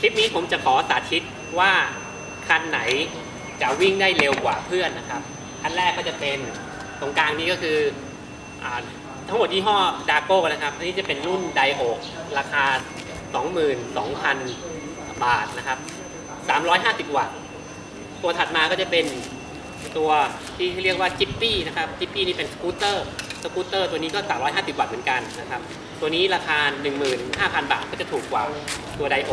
คลิปนี้ผมจะขอสาธิตว่าคันไหนจะวิ่งได้เร็วกว่าเพื่อนนะครับ อันแรกก็จะเป็นตรงกลางนี้ก็คืออทั้งหมดยี่ห้อดาโก้นะครับอันนี้จะเป็นรุ่นไดโอราคา 22,000 บาทนะครับ 350 วัตต์ ตัวถัดมาก็จะเป็นตัวที่เรียกว่าจิปปี้นะครับจิปปี้นี่เป็นสกูตเตอร์ สกูตเตอร์ตัวนี้ก็ 350 วัตต์เหมือนกันนะครับ ตัวนี้ราคา 15,000 บาทก็จะถูกกว่าตัวไดโอ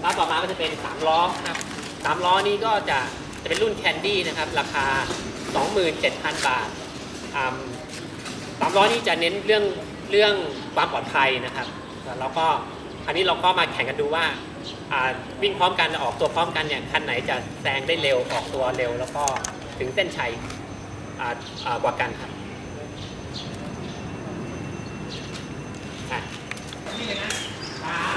แล้วต่อมาก็จะเป็น 3 ล้อครับ3ล้อนี้ก็จะจะเป็นรุ่นแคนดี้นะครับ ราคา 27,000 บาทสามล้อนี้จะเน้นเรื่องเรื่องความปลอดภัยนะครับแล้วก็อันนี้เราก็มาแข่งกันดูว่าวิ่งพร้อมกันออกตัวพร้อมกันเนี่ยคันไหนจะแซงได้เร็วออกตัวเร็ว แล้วก็ถึงเส้นชัยกว่ากันครับอะนี่เลยนะสาม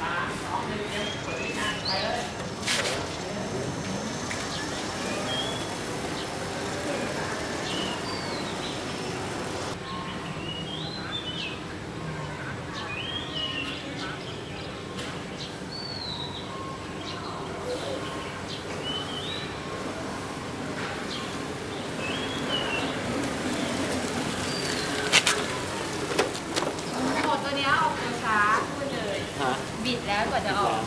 สามสองหนึ่งเดี๋ยวเปิดลิ้นนะไปเลย โหมดตัวเนี้ยออกตัวช้าพูดเลย ฮะ บิดแล้วกว่าจะออก